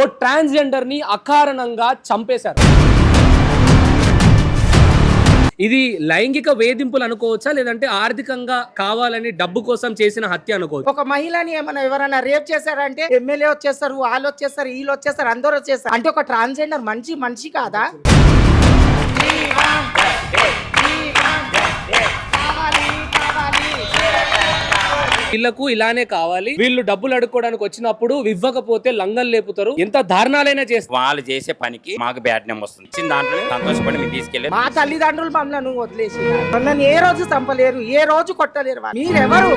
ఓ ట్రాన్స్జెండర్ని అకారణంగా చంపేశారు. ఇది లైంగిక వేధింపులు అనుకోవచ్చా? లేదంటే ఆర్థికంగా కావాలని డబ్బు కోసం చేసిన హత్య అనుకోవచ్చు? ఒక మహిళని ఏమైనా ఎవరైనా రేప్ చేశారంటే ఎమ్మెల్యే వచ్చేస్తారు వాళ్ళు వచ్చేస్తారు వీళ్ళు వచ్చేస్తారు అందరూ వచ్చేస్తారు. అంటే ఒక ట్రాన్స్జెండర్ మంచి మనిషి కాదా? వీళ్ళకు ఇలానే కావాలి. వీళ్ళు డబ్బులు అడుక్కోవడానికి వచ్చినప్పుడు ఇవ్వకపోతే లంగలు లేపుతారు. ఎంత దారుణాలైనా చేస్తారు వాళ్ళు చేసే పనికి మాకు బ్యాడ్ నేమ్ వస్తుంది. ఇచ్చిన దాంట్లో సంతోషపడి మీరు తీసుకెళ్ళి మా తల్లిదండ్రులు మమ్మల్ని వదిలేసి నన్ను ఏ రోజు చంపలేరు ఏ రోజు కొట్టలేరు. మీరెవరు?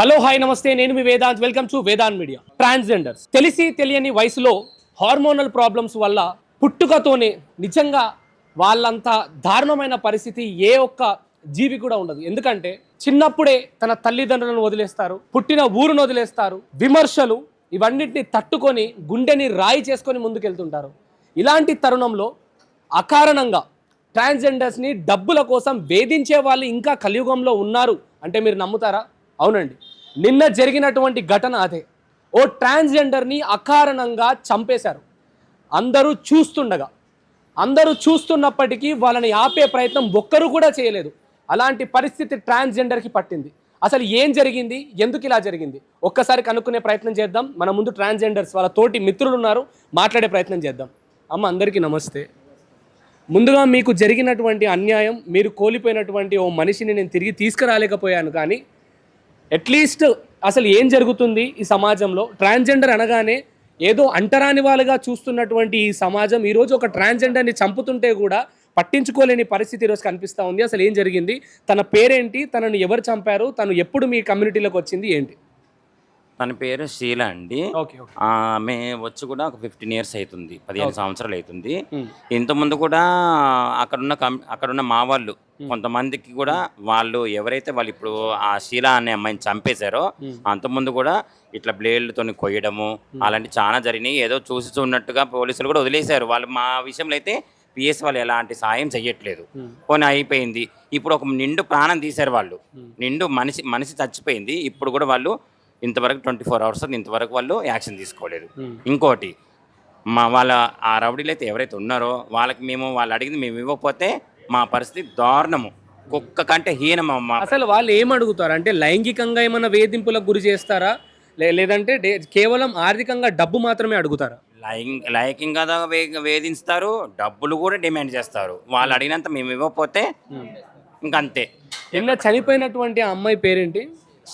హలో హాయ్ నమస్తే. నేను మీ Vedant. Welcome to Vedant media. Transgenders. తెలిసి తెలియని వయసులో హార్మోనల్ ప్రాబ్లమ్స్ వల్ల పుట్టుకతోనే నిజంగా వాళ్ళంత దారుణమైన పరిస్థితి ఏ ఒక్క జీవి కూడా ఉండదు. ఎందుకంటే చిన్నప్పుడే తన తల్లిదండ్రులను వదిలేస్తారు పుట్టిన ఊరును వదిలేస్తారు విమర్శలు ఇవన్నిటిని తట్టుకొని గుండెని రాయి చేసుకొని ముందుకెళ్తుంటారు. ఇలాంటి తరుణంలో అకారణంగా ట్రాన్స్జెండర్స్ని డబ్బుల కోసం వేధించే వాళ్ళు ఇంకా కలియుగంలో ఉన్నారు అంటే మీరు నమ్ముతారా? అవునండి. నిన్న జరిగినటువంటి ఘటన అదే. ఓ ట్రాన్స్జెండర్ని అకారణంగా చంపేశారు. అందరూ చూస్తుండగా అందరూ చూస్తున్నప్పటికీ వాళ్ళని ఆపే ప్రయత్నం ఒక్కరు కూడా చేయలేదు. అలాంటి పరిస్థితి ట్రాన్స్జెండర్కి పట్టింది. అసలు ఏం జరిగింది? ఎందుకు ఇలా జరిగింది? ఒక్కసారి కనుక్కునే ప్రయత్నం చేద్దాం. మన ముందు ట్రాన్స్జెండర్స్ వాళ్ళ తోటి మిత్రులు ఉన్నారు మాట్లాడే ప్రయత్నం చేద్దాం. అమ్మ అందరికీ నమస్తే. ముందుగా మీకు జరిగినటువంటి అన్యాయం మీరు కోల్పోయినటువంటి ఓ మనిషిని నేను తిరిగి తీసుకురాలేకపోయాను కానీ అట్లీస్ట్ అసలు ఏం జరుగుతుంది ఈ సమాజంలో? ట్రాన్స్జెండర్ అనగానే ఏదో అంటరాని వాళ్ళుగా చూస్తున్నటువంటి ఈ సమాజం ఈరోజు ఒక ట్రాన్స్జెండర్ని చంపుతుంటే కూడా పట్టించుకోలేని పరిస్థితి ఈరోజు కనిపిస్తూ ఉంది. అసలు ఏం జరిగింది? తన పేరేంటి? తనను ఎవరు చంపారు? తను ఎప్పుడు మీ కమ్యూనిటీలోకి వచ్చింది? ఏంటి? తన పేరు శీల అండి. ఆమె వచ్చి కూడా ఒక ఫిఫ్టీన్ ఇయర్స్ అవుతుంది పదిహేను సంవత్సరాలు అవుతుంది. ఇంతకుముందు కూడా అక్కడున్న కం అక్కడున్న మా వాళ్ళు కొంతమందికి కూడా వాళ్ళు ఎవరైతే వాళ్ళు ఇప్పుడు ఆ శీల అనే అమ్మాయిని చంపేశారో అంతకుముందు కూడా ఇట్లా బ్లేడ్లతో కొయ్యడము అలాంటి చాలా జరిగినాయి. ఏదో చూసి చూన్నట్టుగా పోలీసులు కూడా వదిలేశారు. వాళ్ళు మా విషయంలో అయితే పిఎస్ వాళ్ళు ఎలాంటి సాయం చెయ్యట్లేదు. పోనీ అయిపోయింది. ఇప్పుడు ఒక నిండు ప్రాణం తీశారు వాళ్ళు. నిండు మనిషి మనిషి చచ్చిపోయింది. ఇప్పుడు కూడా వాళ్ళు ఇంతవరకు ట్వంటీ ఫోర్ అవర్స్ ఇంతవరకు వాళ్ళు యాక్షన్ తీసుకోలేదు. ఇంకోటి మా వాళ్ళ ఆ రౌడీలు అయితే ఎవరైతే ఉన్నారో వాళ్ళకి మేము వాళ్ళు అడిగింది మేము ఇవ్వకపోతే మా పరిస్థితి దారుణము. కుక్క కంటే హీనము మా అసలు వాళ్ళు ఏం అడుగుతారు? అంటే లైంగికంగా ఏమైనా వేధింపులకు గురి చేస్తారా? లేదంటే కేవలం ఆర్థికంగా డబ్బు మాత్రమే అడుగుతారా? లైంగ్ లైంగికంగా వేధిస్తారు డబ్బులు కూడా డిమాండ్ చేస్తారు. వాళ్ళు అడిగినంత మేము ఇవ్వకపోతే ఇంకంతే. నిన్న చనిపోయినటువంటి ఆ అమ్మాయి పేరేంటి?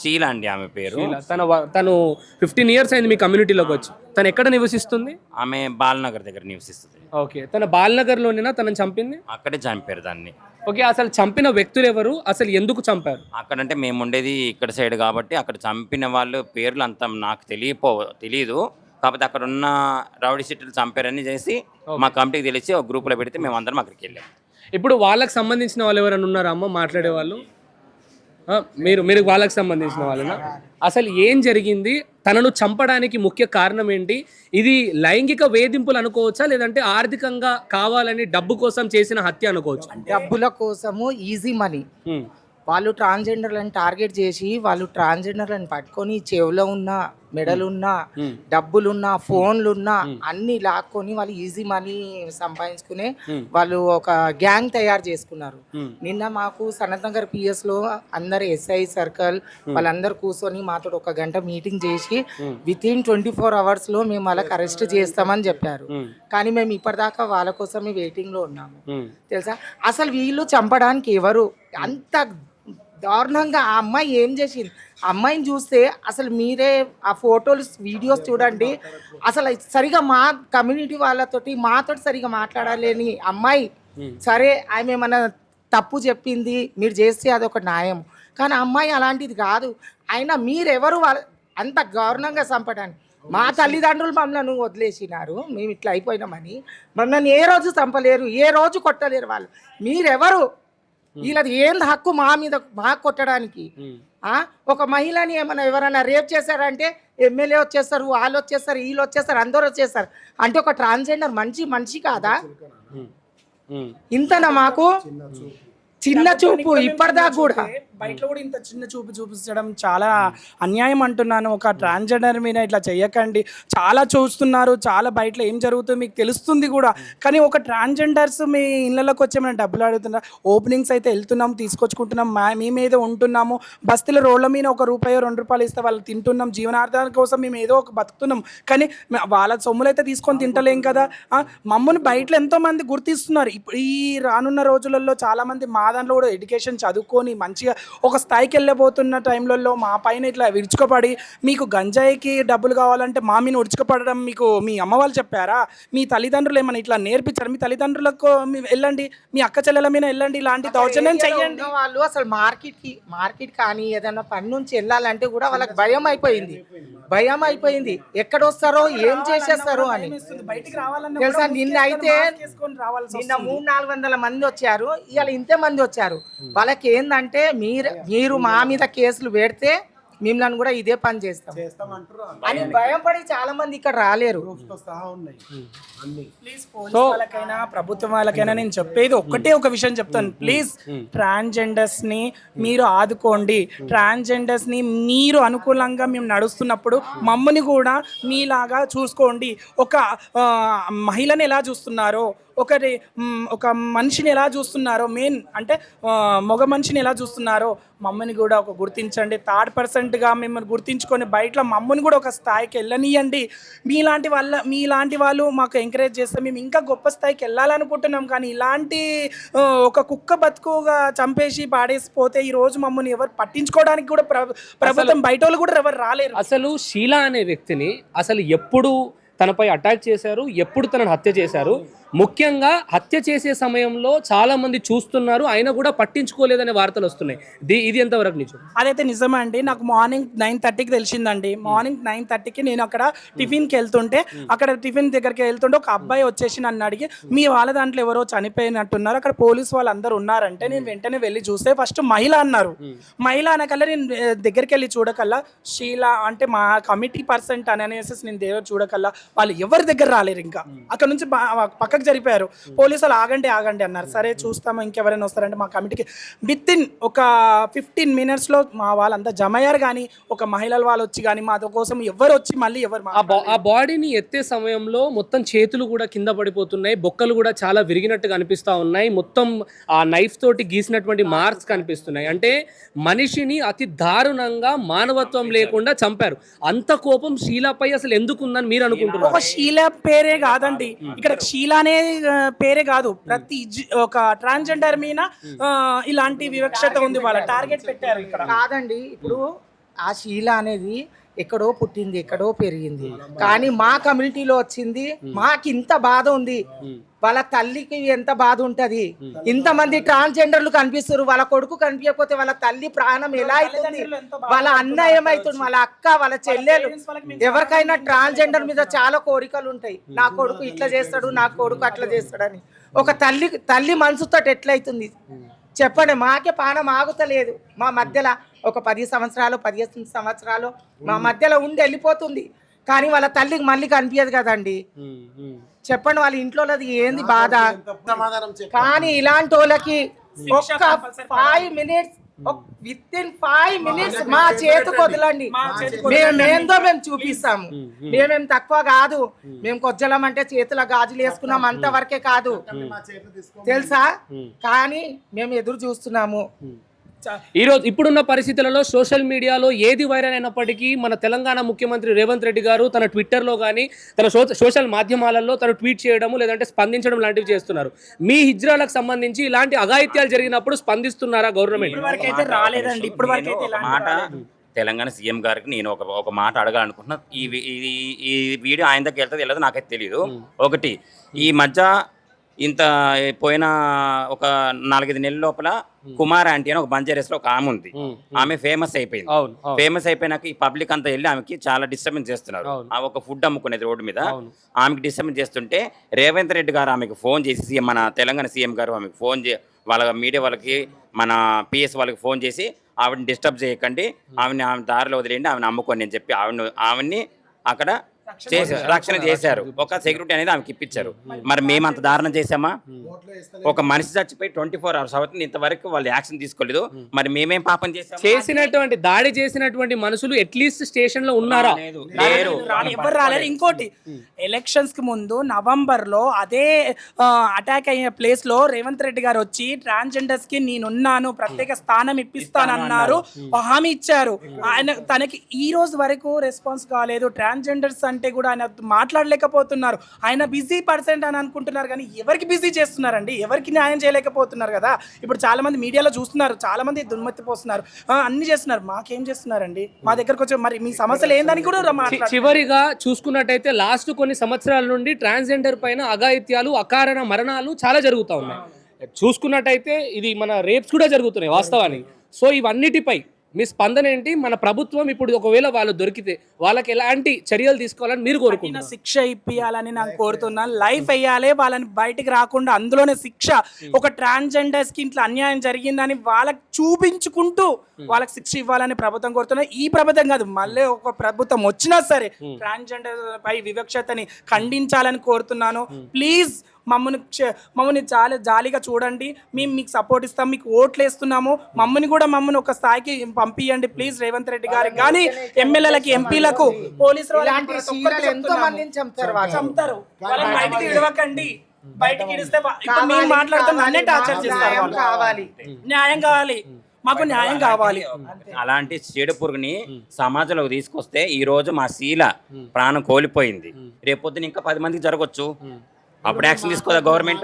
శీల అండి ఆమె పేరు. తన తను ఫిఫ్టీన్ ఇయర్స్ అయింది మీ కమ్యూనిటీలోకి వచ్చి. తను ఎక్కడ నివసిస్తుంది? ఆమె బాలనగర్ దగ్గర నివసిస్తుంది. ఓకే తన బాల్నగర్లోనేనా? తనని చంపింది? అక్కడే చంపారు దాన్ని. ఓకే అసలు చంపిన వ్యక్తులు ఎవరు? అసలు ఎందుకు చంపారు? అక్కడంటే మేము ఉండేది ఇక్కడ సైడ్ కాబట్టి అక్కడ చంపిన వాళ్ళు పేర్లు అంత నాకు తెలియపో తెలియదు కాకపోతే అక్కడ ఉన్న రౌడీ సిటీలు చంపారని చేసి మా కమిటీకి తెలిసి ఒక గ్రూప్లో పెడితే మేము అందరం అక్కడికి వెళ్ళాం. ఇప్పుడు వాళ్ళకి సంబంధించిన వాళ్ళు ఎవరైనా ఉన్నారా అమ్మ? మాట్లాడే వాళ్ళు మీరు మీరు వాళ్ళకి సంబంధించిన వాళ్ళనా? అసలు ఏం జరిగింది? తనను చంపడానికి ముఖ్య కారణం ఏంటి? ఇది లైంగిక వేధింపులు అనుకోవచ్చా? లేదంటే ఆర్థికంగా కావాలని డబ్బు కోసం చేసిన హత్య అనుకోవచ్చు? డబ్బుల కోసము ఈజీ మనీ. వాళ్ళు ట్రాన్స్జెండర్లను టార్గెట్ చేసి వాళ్ళు ట్రాన్స్జెండర్లను పట్టుకొని చెవులో ఉన్న మెడలున్న. డబ్బులున్న ఫోన్లున్న అన్ని లాక్కొని వాళ్ళు ఈజీ మనీ సంపాదించుకునే వాళ్ళు ఒక గ్యాంగ్ తయారు చేసుకున్నారు. నిన్న మాకు సనత్ నగర్ పిఎస్లో అందరు ఎస్ఐ సర్కిల్ వాళ్ళందరూ కూర్చొని మాతో ఒక గంట మీటింగ్ చేసి విత్ ఇన్ ట్వంటీ ఫోర్ అవర్స్లో మేము వాళ్ళకి అరెస్ట్ చేస్తామని చెప్పారు. కానీ మేము ఇప్పటిదాకా వాళ్ళ కోసమే వెయిటింగ్లో ఉన్నాము. తెలుసా? అసలు వీళ్ళు చంపడానికి ఎవరు? అంత దారుణంగా ఆ అమ్మాయి ఏం చేసింది? ఆ అమ్మాయిని చూస్తే అసలు మీరే ఆ ఫోటోలు వీడియోస్ చూడండి. అసలు సరిగా మా కమ్యూనిటీ వాళ్ళతోటి మాతోటి సరిగా మాట్లాడలేని అమ్మాయి. సరే ఆమె ఏమన్నా తప్పు చెప్పింది? మీరు చేస్తే అదొక న్యాయం కానీ అమ్మాయి అలాంటిది కాదు. అయినా మీరెవరు వాళ్ళ అంత దారుణంగా చంపడానికి మా తల్లిదండ్రులు మమ్మల్ని వదిలేసినారు. మేము ఇట్లా అయిపోయినామని. మమ్మల్ని ఏ రోజు చంపలేరు ఏ రోజు కొట్టలేరు వాళ్ళు. మీరెవరు? వీళ్ళది ఏంది హక్కు మా మీద మా కొట్టడానికి? ఒక మహిళని ఏమైనా ఎవరైనా రేప్ చేశారంటే ఎమ్మెల్యే వచ్చేస్తారు వాళ్ళు వచ్చేస్తారు వీళ్ళు వచ్చేస్తారు అందరూ వచ్చేస్తారు. అంటే ఒక ట్రాన్స్జెండర్ మంచి మనిషి కాదా. ఇంతనా మాకు? చిన్న చూపు ఇప్పటిదాకా కూడా. బయట కూడా ఇంత చిన్న చూపు చూపించడం చాలా అన్యాయం అంటున్నాను. ఒక ట్రాన్స్జెండర్ మీద ఇట్లా చెయ్యకండి. చాలా చూస్తున్నారు చాలా బయట ఏం జరుగుతుందో మీకు తెలుస్తుంది కూడా. కానీ ఒక ట్రాన్స్జెండర్స్ మీ ఇళ్ళలోకి వచ్చి మనం డబ్బులు అడుగుతున్నారు ఓపెనింగ్స్ అయితే వెళ్తున్నాం తీసుకొచ్చుకుంటున్నాం మా మీ మీద ఉంటున్నాము. బస్తీల రోడ్ల మీద ఒక రూపాయో రెండు రూపాయలు ఇస్తే వాళ్ళు తింటున్నాం. జీవనార్థాల కోసం మేము ఏదో ఒక బతుకుతున్నాం. కానీ వాళ్ళ సొమ్ములు అయితే తీసుకొని తింటలేం కదా. మమ్మల్ని బయట ఎంతో మంది గుర్తిస్తున్నారు. ఇప్పుడు ఈ రానున్న రోజులలో చాలా మంది మా దాంట్లో కూడా ఎడ్యుకేషన్ చదువుకొని మంచిగా ఒక స్థాయికి వెళ్ళబోతున్న టైంలలో మా పైన ఇట్లా విరుచుకుపడి మీకు గంజాయికి డబ్బులు కావాలంటే మా మీద ఉడుచుకుపడడం మీకు మీ అమ్మ వాళ్ళు చెప్పారా? మీ తల్లిదండ్రులు ఏమైనా ఇట్లా నేర్పించారు? మీ తల్లిదండ్రులకు వెళ్ళండి మీ అక్క చెల్లెల మీద వెళ్ళండి ఇలాంటి దౌర్జన్యం ఉన్న వాళ్ళు అసలు మార్కెట్కి మార్కెట్ కానీ ఏదైనా పని నుంచి వెళ్ళాలంటే కూడా వాళ్ళకి భయం అయిపోయింది. భయం అయిపోయింది. ఎక్కడ వస్తారో ఏం చేసేస్తారో అని. తెలుసా నిన్న అయితే నిన్న మూడు నాలుగు వందల మంది వచ్చారు. ఇవాళ ఇంతే మంది వచ్చారు. వాళ్ళకి ఏంటంటే మీరు మీరు మా మీద కేసులు పెడితే మిమ్మల్ని కూడా ఇదే పని చేస్తాం. అని భయపడి చాలా మంది ఇక్కడ రాలేరు. వాళ్ళకైనా ప్రభుత్వం వాళ్ళకైనా నేను చెప్పేది ఒక్కటే ఒక విషయం చెప్తాను. ప్లీజ్ ట్రాన్స్జెండర్స్ని మీరు ఆదుకోండి. ట్రాన్స్జెండర్స్ని మీరు అనుకూలంగా మేము నడుస్తున్నప్పుడు మమ్మల్ని కూడా మీలాగా చూసుకోండి. ఒక మహిళని ఎలా చూస్తున్నారో ఒకరి మ్, ఒక మనిషిని ఎలా చూస్తున్నారో మెయిన్ అంటే మగ మనిషిని ఎలా చూస్తున్నారో మమ్మల్ని కూడా ఒక గుర్తించండి. థర్డ్ పర్సెంట్గా మిమ్మల్ని గుర్తించుకొని బయట మమ్మల్ని కూడా ఒక స్థాయికి వెళ్ళనియండి. మీలాంటి వాళ్ళ మీలాంటి వాళ్ళు మాకు ఎంకరేజ్ చేస్తే మేము ఇంకా గొప్ప స్థాయికి వెళ్ళాలనుకుంటున్నాం. కానీ ఇలాంటి ఒక కుక్క బతుకుగా చంపేసి పాడేసిపోతే ఈ రోజు మమ్మల్ని ఎవరు పట్టించుకోవడానికి కూడా ప్ర- ప్రభుత్వం బయట వాళ్ళు కూడా ఎవరు రాలేరు. అసలు షీలా అనే వ్యక్తిని అసలు ఎప్పుడు తనపై అటాక్ చేశారు? ఎప్పుడు తనను హత్య చేశారు? ముఖ్యంగా హత్య చేసే సమయంలో చాలా మంది చూస్తున్నారు అయినా కూడా పట్టించుకోలేదనే వార్తలు వస్తున్నాయి. ది- ఇది ఎంతవరకు నిజం? అదైతే నిజమే అండి. నాకు మార్నింగ్ నైన్ థర్టీకి తెలిసిందండి. మార్నింగ్ నైన్ థర్టీకి నేను అక్కడ టిఫిన్కి వెళ్తుంటే అక్కడ టిఫిన్ దగ్గరికి వెళ్తుంటే ఒక అబ్బాయి వచ్చేసి నన్ను అడిగి మీ వాళ్ళ దాంట్లో ఎవరో చనిపోయినట్టున్నారు. అక్కడ పోలీస్ వాళ్ళందరూ ఉన్నారంటే నేను వెంటనే వెళ్ళి చూస్తే ఫస్ట్ మహిళ అన్నారు. మహిళ అనకల్లా నేను దగ్గరికి వెళ్ళి చూడకల్లా షీలా అంటే మా కమిటీ పర్సెంట్ అని అనేసి నేను దేవుడు చూడకల్లా వాళ్ళు ఎవరి దగ్గర రాలేరు ఇంకా. అక్కడ నుంచి పక్కకు జరిపారు. పోలీసు వాళ్ళు ఆగండి ఆగండి అన్నారు. సరే చూస్తాము ఇంకెవరైనా వస్తారంటే మా కమిటీకి. విత్ ఇన్ ఒక ఫిఫ్టీన్ మినిట్స్లో మా వాళ్ళంతా జమ అయ్యారు కానీ ఒక మహిళల వాళ్ళు వచ్చి కానీ మా కోసం ఎవరు వచ్చి మళ్ళీ ఎవరు ఆ బాడీని ఎత్తే సమయంలో మొత్తం చేతులు కూడా కింద పడిపోతున్నాయి బొక్కలు కూడా చాలా విరిగినట్టు కనిపిస్తా ఉన్నాయి. మొత్తం ఆ నైఫ్ తోటి గీసినటువంటి మార్క్స్ కనిపిస్తున్నాయి. అంటే మనిషిని అతి దారుణంగా మానవత్వం లేకుండా చంపారు. అంత కోపం షీలాపై అసలు ఎందుకు ఉందని మీరు అనుకుంటున్నారు? ఒక షీల పేరే కాదండి. ఇక్కడ షీల అనే పేరే కాదు. ప్రతి జి- ఒక ట్రాన్స్జెండర్ మీద ఇలాంటి వివక్షత ఉంది వాళ్ళ టార్గెట్ పెట్టారు ఇక్కడ. కాదండి ఇప్పుడు ఆ శీల అనేది ఎక్కడో పుట్టింది ఎక్కడో పెరిగింది. కానీ మా కమ్యూనిటీలో వచ్చింది మాకు ఇంత బాధ ఉంది. వాళ్ళ తల్లికి ఎంత బాధ ఉంటది? ఇంతమంది ట్రాన్స్జెండర్లు కనిపిస్తారు వాళ్ళ కొడుకు కనిపించకపోతే వాళ్ళ తల్లి ప్రాణం ఎలా అవుతుంది? వాళ్ళ అన్న ఏమైతుంది వాళ్ళ అక్క వాళ్ళ చెల్లెలు. ఎవరికైనా ట్రాన్స్జెండర్ మీద చాలా కోరికలు ఉంటాయి. నా కొడుకు ఇట్లా చేస్తాడు నా కొడుకు అట్లా చేస్తాడని. ఒక తల్లి తల్లి మనసుతో ఎట్లయితుంది? చెప్పండి మాకే పానం ఆగుతలేదు. మా మధ్యలో ఒక పది సంవత్సరాలు పదిహేను సంవత్సరాలు మా మధ్యలో ఉండి వెళ్ళిపోతుంది. కానీ వాళ్ళ తల్లికి మళ్ళీ కనిపించదు కదండి. చెప్పండి వాళ్ళ ఇంట్లో అది ఏంది బాధ? కానీ ఇలాంటి వాళ్ళకి ఒక్క five minutes with in five minutes మా చేతికి వదలండి. మేమేందో మేము చూపిస్తాము. మేమేం తక్కువ కాదు. మేము కొజ్జలం అంటే చేతుల గాజులు వేసుకున్నాం అంతవరకే కాదు. తెలుసా? కానీ మేము ఎదురు చూస్తున్నాము. ఈ రోజు ఇప్పుడున్న పరిస్థితులలో సోషల్ మీడియాలో ఏది వైరల్ అయినప్పటికీ మన తెలంగాణ ముఖ్యమంత్రి రేవంత్ రెడ్డి గారు తన ట్విట్టర్లో కానీ తన సో- సోషల్ మాధ్యమాలలో తను ట్వీట్ చేయడము లేదంటే స్పందించడం లాంటివి చేస్తున్నారు. మీ హిజ్రాలకు సంబంధించి ఇలాంటి అఘాయిత్యాలు జరిగినప్పుడు స్పందిస్తున్నారా గవర్నమెంట్? రాలేదండి. ఇప్పుడు మాట తెలంగాణ సీఎం గారికి నేను ఒక ఒక మాట అడగాలనుకుంటున్నా. ఈ- ఈ వీడియో ఆయన దగ్గర వెళ్తుంది వెళ్ళదు నాకైతే తెలియదు ఒకటి ఈ మధ్య ఇంత పోయిన ఒక నాలుగైదు నెలల లోపల కుమార్ ఆంటీ అని ఒక బంజారేస్లో ఒక ఆమె ఉంది. ఆమె ఫేమస్ అయిపోయింది. ఫేమస్ అయిపోయినాక ఈ పబ్లిక్ అంతా వెళ్ళి ఆమెకి చాలా డిస్టర్బెన్స్ చేస్తున్నారు. అవును. ఆ ఒక ఫుడ్ అమ్ముకునేది రోడ్డు మీద. ఆమెకి డిస్టర్బెన్స్ చేస్తుంటే రేవంత్ రెడ్డి గారు ఆమెకు ఫోన్ చేసి సీఎం మన తెలంగాణ సీఎం గారు ఆమెకు ఫోన్ చే వాళ్ళ మీడియా వాళ్ళకి మన పిఎస్ వాళ్ళకి ఫోన్ చేసి ఆవిడని డిస్టర్బ్ చేయకండి. ఆవిడని ఆమె దారిలో వదిలేయండి ఆమెను అమ్ముకోండి అని చెప్పి ఆవిడ ఆవిడ్ని అక్కడ చేశారు రక్షణ చేశారు. ఒక సెక్యూరిటీ అనేది ఆమెకి ఇప్పించారు. మరి మేము అంత దారుణం చేసామా ఒక మనిషి చచ్చిపోయి ట్వంటీ ఫోర్ అవర్స్ అవుతుంది ఇంతవరకు వాళ్ళు యాక్షన్ తీసుకోలేదు. మరి మేమేం పాపం చేసాం చేసినటువంటి దాడి చేసినటువంటి మనుషులు అట్లీస్ట్ స్టేషన్లో ఉన్నారా? లేరు. ఎవరు రాలేరు ఇంకోటి ఎలక్షన్స్కి ముందు నవంబర్లో అదే అటాక్ అయిన ప్లేస్లో రేవంత్ రెడ్డి గారు వచ్చి ట్రాన్స్జెండర్స్కి నేనున్నాను ప్రత్యేక స్థానం ఇప్పిస్తానన్నారు హామీ ఇచ్చారు. ఆయన తనకి ఈ రోజు వరకు రెస్పాన్స్ కాలేదు. ట్రాన్స్జెండర్స్ అంటే కూడా ఆయన మాట్లాడలేకపోతున్నారు. ఆయన బిజీ పర్సెంట్ అని అనుకుంటున్నారు కానీ ఎవరికి బిజీ చేస్తున్నారండి? ఎవరికి న్యాయం చేయలేకపోతున్నారు కదా? ఇప్పుడు చాలా మంది మీడియాలో చూస్తున్నారు చాలా మంది దుమ్మెత్తిపోస్తున్నారు ఆ, అన్ని చేస్తున్నారు. మాకేం చేస్తున్నారండి? మా దగ్గరకు వచ్చి మరి మీ సమస్యలు ఏందని కూడా చివరిగా చూసుకున్నట్టయితే లాస్ట్ కొన్ని సంవత్సరాల నుండి ట్రాన్స్జెండర్ పైన అఘాయిత్యాలు అకారణ మరణాలు చాలా జరుగుతూ ఉన్నాయి. చూసుకున్నట్టయితే ఇది మన రేప్స్ కూడా జరుగుతున్నాయి వాస్తవానికి. సో ఇవన్నిటిపై మీ స్పందన ఏంటి? మన ప్రభుత్వం ఇప్పుడు ఒకవేళ వాళ్ళు దొరికితే వాళ్ళకి ఎలాంటి చర్యలు తీసుకోవాలని మీరు కోరుకుంటున్నారు? శిక్ష ఇప్పియాలని నాకు కోరుతున్నాను లైఫ్ వేయాలి వాళ్ళని బయటికి రాకుండా అందులోనే శిక్ష. ఒక ట్రాన్స్జెండర్స్కి ఇట్లా అన్యాయం జరిగిందని వాళ్ళకి చూపించుకుంటూ వాళ్ళకి శిక్ష ఇవ్వాలని ప్రభుత్వం కోరుతున్నా. ఈ ప్రభుత్వం కాదు మళ్ళీ ఒక ప్రభుత్వం వచ్చినా సరే ట్రాన్స్జెండర్ పై వివక్షతని ఖండించాలని కోరుతున్నాను. ప్లీజ్ మమ్మల్ని మమ్మల్ని చాలా జాలిగా చూడండి. మేము మీకు సపోర్ట్ ఇస్తాం మీకు ఓట్లు వేస్తున్నాము. మమ్మల్ని కూడా మమ్మల్ని ఒక స్థాయికి పంపించండి ప్లీజ్ రేవంత్ రెడ్డి గారికి. కానీ ఎమ్మెల్యేలకి ఎంపీలకు పోలీసులు చంపుతారు వాళ్ళని బయటికి ఇడవకండి. బయటికి ఇడిస్తే ఇప్పుడు మేము మాట్లాడుతున్న అన్నే టార్చర్ చేస్తారు న్యాయం. కావాలి. న్యాయం కావాలి. మాకు న్యాయం కావాలి. అలాంటి చెడు పురుగుని సమాజంలోకి తీసుకొస్తే ఈ రోజు మా శీల ప్రాణం కోల్పోయింది. రేపొద్దున ఇంకా పది మందికి జరగచ్చు. అప్పుడు యాక్షన్ తీసుకోదా గవర్నమెంట్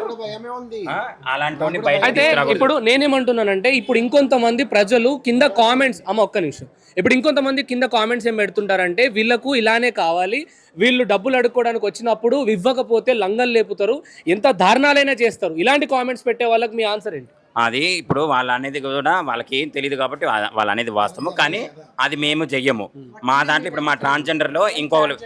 అలాంటి అయితే. ఇప్పుడు నేనేమంటున్నానంటే ఇప్పుడు ఇంకొంతమంది ప్రజలు కింద కామెంట్స్ అమ్మ ఒక్క నిమిషం. ఇప్పుడు ఇంకొంతమంది కింద కామెంట్స్ ఏం పెడుతుంటారంటే వీళ్ళకు ఇలానే కావాలి వీళ్ళు డబ్బులు అడుక్కోవడానికి వచ్చినప్పుడు ఇవ్వకపోతే లంగలు లేపుతారు ఎంత దారుణాలైనా చేస్తారు. ఇలాంటి కామెంట్స్ పెట్టే వాళ్ళకి మీ ఆన్సర్ ఏంటి? అది ఇప్పుడు వాళ్ళు అనేది కూడా వాళ్ళకి ఏం తెలియదు కాబట్టి వాళ్ళు అనేది వాస్తవం కానీ అది మేము చెయ్యము. మా దాంట్లో ఇప్పుడు మా ట్రాన్స్జెండర్లో ఇంకోళ్ళు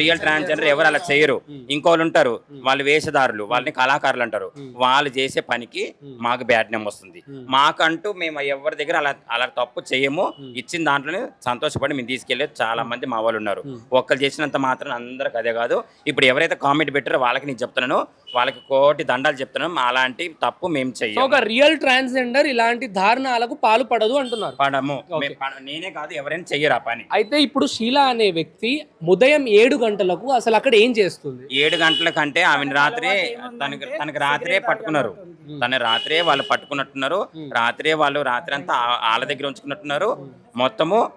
రియల్ ట్రాన్స్జెండర్ ఎవరు అలా చేయరు. ఇంకోళ్ళు ఉంటారు. వాళ్ళు వేషధారులు వాళ్ళని కళాకారులు అంటారు. వాళ్ళు చేసే పనికి మాకు బ్యాడ్ నేమ్ వస్తుంది. మాకంటూ మేము ఎవరి దగ్గర అలా అలా తప్పు చేయము. ఇచ్చిన దాంట్లోనే సంతోషపడి మేము తీసుకెళ్ళే చాలా మంది మా వాళ్ళు ఉన్నారు. ఒక్కరు చేసినంత మాత్రం అందరికి అదే కాదు. ఇప్పుడు ఎవరైతే కామెంట్ పెట్టారో వాళ్ళకి నేను చెప్తున్నాను. వాళ్ళకి కోటి దండాలు చెప్తున్నాను అలాంటి తప్పు మేము సో చెయ్యము. ఒక రియల్ ట్రాన్స్జెండర్ ఇలాంటి దారుణాలకు పాలు పడదు అంటున్నారు. పడము. మేము పడ- నేనే కాదు ఎవరైనా చెయ్యరు ఆ పని. అయితే ఇప్పుడు షీలా అనే వ్యక్తి ఉదయం ఏడు గంటలకు అసలు అక్కడ ఏం చేస్తుంది? ఏడు గంటల కంటే ఆమెను రాత్రే తనకి తనకి రాత్రే పట్టుకున్నారు. తన రాత్రే వాళ్ళు పట్టుకున్నట్టున్నారు. రాత్రే వాళ్ళు రాత్రి అంతా ఆ- వాళ్ళ దగ్గర ఉంచుకున్నట్టున్నారు. మొత్తము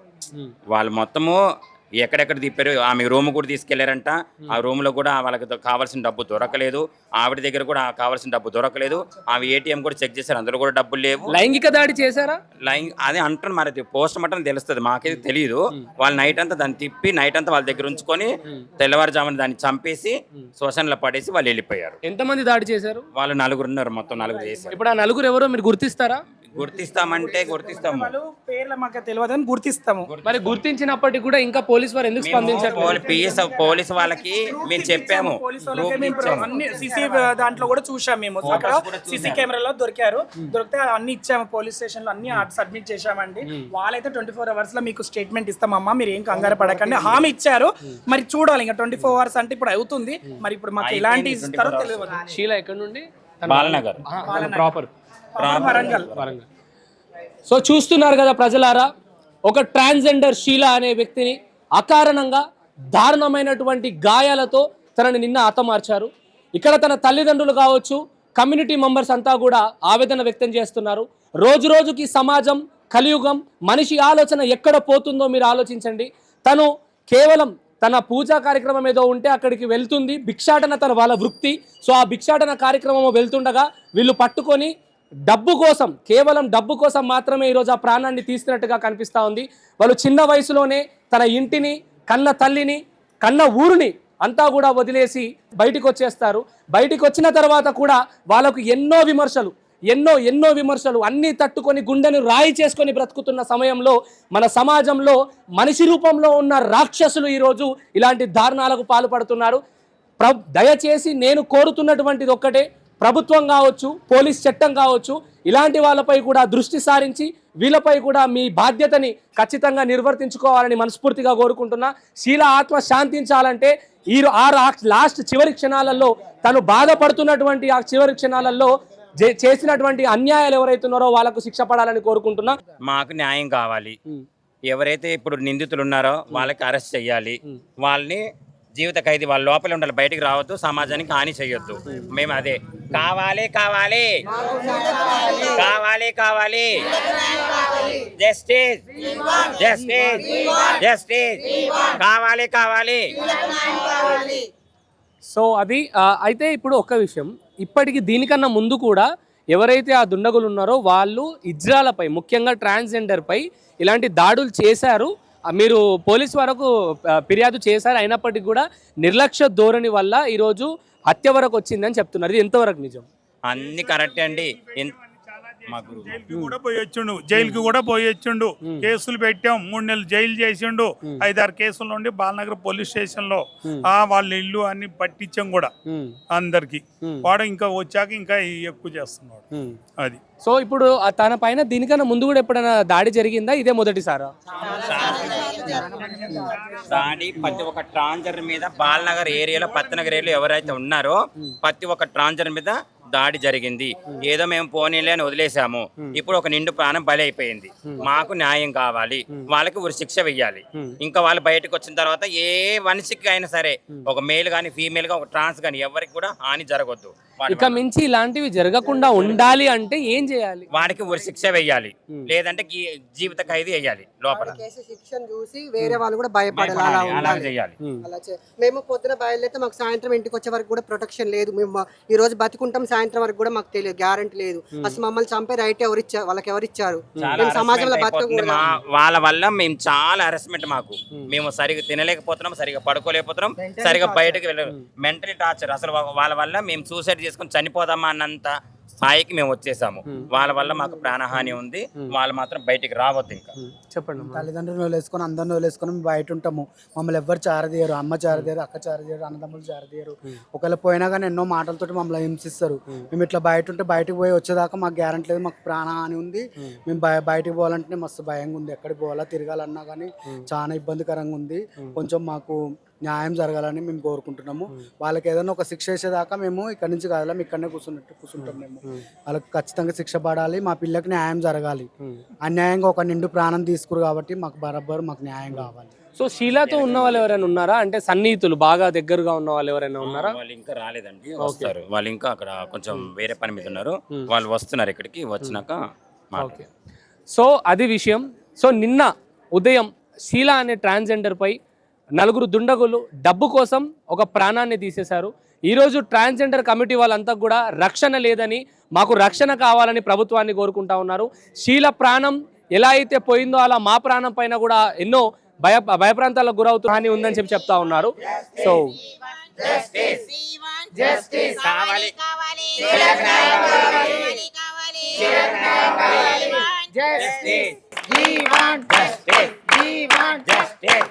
వాళ్ళు మొత్తము ఎక్కడెక్కడ తిప్పారు? ఆమె రూమ్ కూడా తీసుకెళ్ళారంట. ఆ రూమ్లో కూడా వాళ్ళకి కావాల్సిన డబ్బు దొరకలేదు. ఆవిడ దగ్గర కూడా కావాల్సిన డబ్బు దొరకలేదు. ఆమె ఏటీఎం కూడా చెక్ చేశారు. అందులో కూడా డబ్బులు లేవు. లైంగిక దాడి చేశారా? లైన్ అదే అంటారు మరి. పోస్ట్ మార్టం తెలుస్తుంది. మాకైతే తెలియదు వాళ్ళు నైట్ అంతా దాన్ని తిప్పి నైట్ అంతా వాళ్ళ దగ్గర ఉంచుకొని తెల్లవారుజామున దాన్ని చంపేసి శ్వసనలో పడేసి వాళ్ళు వెళ్ళిపోయారు. ఎంతమంది దాడి చేశారు? వాళ్ళు నలుగురు ఉన్నారు. మొత్తం నలుగురు చేశారు. ఇప్పుడు ఆ నలుగురు ఎవరో మీరు గుర్తిస్తారా? గుర్తిస్తామంటే గుర్తిస్తాము. వాళ్ళు పేర్ల మాకు తెలియదు అని గుర్తిస్తాము. మరి గుర్తించినప్పటికీ కూడా ఇంకా పోలీస్ వారు ఎందుకు స్పందించారు? పిఎస్ పోలీసు వాళ్ళకి మేము చెప్పాము. సీసీ దాంట్లో కూడా చూసాం మేము. అక్కడ సీసీ కెమెరాలో దొరికారు. దొరికితే అన్ని ఇచ్చాము పోలీస్ స్టేషన్లో అన్ని సబ్మిట్ చేశామండి. వాళ్ళైతే ట్వంటీ ఫోర్ అవర్స్లో మీకు స్టేట్మెంట్ ఇస్తామమ్మా మీరు ఏం కంగారు పడకండి. హామీ ఇచ్చారు. మరి చూడాలి ఇంకా ట్వంటీ ఫోర్ అవర్స్ అంటే ఇప్పుడు అవుతుంది. మరి ఇప్పుడు మాకు ఎలాంటి ఇస్తారో తెలియదు. షీలా ఎక్కడి నుండి బాలనగర్. ప్రాపర్ వరంగల్ వరంగల్. సో చూస్తున్నారు కదా ప్రజలారా ఒక ట్రాన్స్జెండర్ షీలా అనే వ్యక్తిని అకారణంగా దారుణమైనటువంటి గాయాలతో తనని నిన్న హతమార్చారు. ఇక్కడ తన తల్లిదండ్రులు కావచ్చు కమ్యూనిటీ మెంబర్స్ అంతా కూడా ఆవేదన వ్యక్తం చేస్తున్నారు. రోజు రోజుకి సమాజం కలియుగం మనిషి ఆలోచన ఎక్కడ పోతుందో మీరు ఆలోచించండి. తను కేవలం తన పూజా కార్యక్రమం ఏదో ఉంటే అక్కడికి వెళ్తుంది భిక్షాటన తన వాళ్ళ వృత్తి. సో ఆ భిక్షాటన కార్యక్రమం వెళ్తుండగా వీళ్ళు పట్టుకొని డబ్బు కోసం కేవలం డబ్బు కోసం మాత్రమే ఈరోజు ఆ ప్రాణాన్ని తీసినట్టుగా కనిపిస్తూ ఉంది. వాళ్ళు చిన్న వయసులోనే తన ఇంటిని కన్న తల్లిని కన్న ఊరిని అంతా కూడా వదిలేసి బయటికి వచ్చేస్తారు. బయటికి వచ్చిన తర్వాత కూడా వాళ్ళకు ఎన్నో విమర్శలు ఎన్నో ఎన్నో విమర్శలు అన్నీ తట్టుకొని గుండెను రాయి చేసుకొని బ్రతుకుతున్న సమయంలో మన సమాజంలో మనిషి రూపంలో ఉన్న రాక్షసులు ఈరోజు ఇలాంటి దారుణాలకు పాల్పడుతున్నారు. ప్ర దయచేసి నేను కోరుతున్నటువంటిది ఒక్కటే ప్రభుత్వం కావచ్చు పోలీస్ చట్టం కావచ్చు ఇలాంటి వాళ్ళపై కూడా దృష్టి సారించి వీళ్ళపై కూడా మీ బాధ్యతని ఖచ్చితంగా నిర్వర్తించుకోవాలని మనస్ఫూర్తిగా కోరుకుంటున్నా. శీల ఆత్మ శాంతించాలంటే ఈ ఆ లాస్ట్ చివరి క్షణాలలో తను బాధపడుతున్నటువంటి ఆ చివరి క్షణాలలో చేసినటువంటి అన్యాయాలు ఎవరైతున్నారో వాళ్ళకు శిక్ష పడాలని కోరుకుంటున్నా. మాకు న్యాయం కావాలి. ఎవరైతే ఇప్పుడు నిందితులు ఉన్నారో వాళ్ళకి అరెస్ట్ చేయాలి వాళ్ళని జీవిత ఖైదీ వాళ్ళ లోపల ఉండాలి. బయటికి రావద్దు సమాజానికి హాని చేయొద్దు మేము అదే. కావాలి కావాలి. కావాలి కావాలి. జస్టిస్ జస్టిస్ జస్టిస్ కావాలి కావాలి. సో అది అయితే ఇప్పుడు ఒక విషయం. ఇప్పటికి దీనికన్నా ముందు కూడా ఎవరైతే ఆ దుండగులు ఉన్నారో వాళ్ళు ఇజ్రాలపై ముఖ్యంగా ట్రాన్స్జెండర్పై ఇలాంటి దాడులు చేశారు. మీరు పోలీస్ వరకు ఫిర్యాదు చేశారు. అయినప్పటికీ కూడా నిర్లక్ష్య ధోరణి వల్ల ఈరోజు హత్య వరకు వచ్చిందని చెప్తున్నారు. ఇది ఎంతవరకు నిజం? అన్ని కరెక్టే అండి. జైలుకి కూడా పోయొచ్చుండు. జైలుకి కూడా పోయొచ్చుండు. కేసులు పెట్టాం. మూడు నెలలు జైలు చేసిండు. ఐదారు కేసుల నుండి బాలనగర్ పోలీస్ స్టేషన్లో ఆ వాళ్ళ ఇల్లు అన్ని పట్టించాం కూడా అందరికి. వాడు ఇంకా వచ్చాక ఇంకా ఎక్కువ చేస్తున్నాడు. అది. సో ఇప్పుడు ఆ తన పైన దీనికన్నా ముందు కూడా ఎప్పుడైనా దాడి జరిగిందా? ఇదే మొదటిసారా? దాడి ప్రతి ఒక్క ట్రాన్జర్ మీద బాలనగర్ ఏరియాలో పత్తనగర్ ఏరియాలో ఎవరైతే ఉన్నారో ప్రతి ఒక్క ట్రాన్జర్ మీద దాడి జరిగింది. ఏదో మేము పోనీలే అని వదిలేసాము ఇప్పుడు ఒక నిండు ప్రాణం బలి అయిపోయింది మాకు న్యాయం కావాలి. వాళ్ళకి ఒక శిక్ష వెయ్యాలి. ఇంకా వాళ్ళు బయటకు వచ్చిన తర్వాత ఏ మనిషికి అయినా సరే ఒక మేల్ కానీ ఫీమేల్గా ఒక ట్రాన్స్ కానీ ఎవరికి కూడా హాని జరగొద్దు. ఇక మించి ఇలాంటివి జరగకుండా ఉండాలి అంటే ఏం చేయాలి? వాడికి ఒక శిక్ష వెయ్యాలి. లేదంటే జీవిత ఖైదీ వేయాలి లోపల. కేసు శిక్షను చూసి వేరే వాళ్ళు కూడా భయపడాలి. అలా చేయాలి. మేము పొద్దున బయలుదేరితే మాకు సాయంత్రం ఇంటికి వచ్చే వరకు కూడా ప్రొటెక్షన్ లేదు. మేము ఈ రోజు బతుకుంటాం సాయంత్రం వరకు కూడా మాకు తెలియదు గ్యారంటీ లేదు. అసలు మమ్మల్ని చంపే రైట్ ఎవరు ఇచ్చారు వాళ్ళకి ఎవరు ఇచ్చారు మేము సమాజంలో మా వాళ్ళ వల్ల మేము చాలా హెరాస్మెంట్ మాకు. మేము సరిగా తినలేకపోతున్నాం సరిగా పడుకోలేకపోతున్నాం సరిగా బయటకు వెళ్ళ మెంటలీ టార్చర్ అసలు వాళ్ళ వల్ల మేము సూసైడ్ చేసుకుని చనిపోదామా అన్నంత స్థాయికి మేము వచ్చేసాము. వాళ్ళ వల్ల మాకు ప్రాణహాని ఉంది. వాళ్ళు మాత్రం బయటికి రావద్దు ఇంకా. చెప్పండి. తల్లిదండ్రులు వదిలేసుకొని అందరిని వదిలేసుకొని మేము బయట ఉంటాము. మమ్మల్ని ఎవ్వరు చారదీయరు. అమ్మ చారదీయరు అక్క చారదీయరు అన్నదమ్ములు చారదీయరు. ఒకవేళ పోయినా కానీ ఎన్నో మాటలతోటి మమ్మల్ని హింసిస్తారు. మేము ఇట్లా బయట ఉంటే బయటకు పోయి వచ్చేదాకా మాకు గ్యారంటీ లేదు. మాకు ప్రాణహాని ఉంది. మేము బయ బయటకు పోవాలంటే మస్తు భయంగా ఉంది. ఎక్కడికి పోవాలా తిరగాలన్నా కానీ చాలా ఇబ్బందికరంగా ఉంది. కొంచెం మాకు న్యాయం జరగాలని మేము కోరుకుంటున్నాము. వాళ్ళకి ఏదైనా ఒక శిక్ష వేసేదాకా మేము ఇక్కడి నుంచి కాదు మేము ఇక్కడనే కూర్చున్నట్టు కూర్చుంటాం మేము. వాళ్ళకి ఖచ్చితంగా శిక్ష పడాలి మా పిల్లకి న్యాయం జరగాలి. అన్యాయంగా ఒక నిండు ప్రాణం తీసుకురు కాబట్టి మాకు బరాబర్ మాకు న్యాయం కావాలి. సో షీలాతో ఉన్న వాళ్ళు ఎవరైనా ఉన్నారా? అంటే సన్నిహితులు బాగా దగ్గరగా ఉన్న వాళ్ళు ఎవరైనా ఉన్నారా? వాళ్ళు ఇంకా రాలేదండి వస్తారు. వాళ్ళు ఇంకా అక్కడ కొంచెం వేరే పని మీద ఉన్నారు. వాళ్ళు వస్తున్నారు ఇక్కడికి వచ్చినాక ఓకే. సో అది విషయం. సో నిన్న ఉదయం షీలా అనే ట్రాన్స్జెండర్ పై నలుగురు దుండగులు డబ్బు కోసం ఒక ప్రాణాన్ని తీసేశారు ఈరోజు ట్రాన్స్జెండర్ కమిటీ వాళ్ళంతా కూడా రక్షణ లేదని మాకు రక్షణ కావాలని ప్రభుత్వాన్ని కోరుకుంటా ఉన్నారు శీల ప్రాణం ఎలా అయితే పోయిందో అలా మా ప్రాణం పైన కూడా ఎన్నో భయ భయప్రాంతాలకు గురవుతూ హాని ఉందని చెప్పి చెప్తా ఉన్నారు సో కావాలి జస్టిస్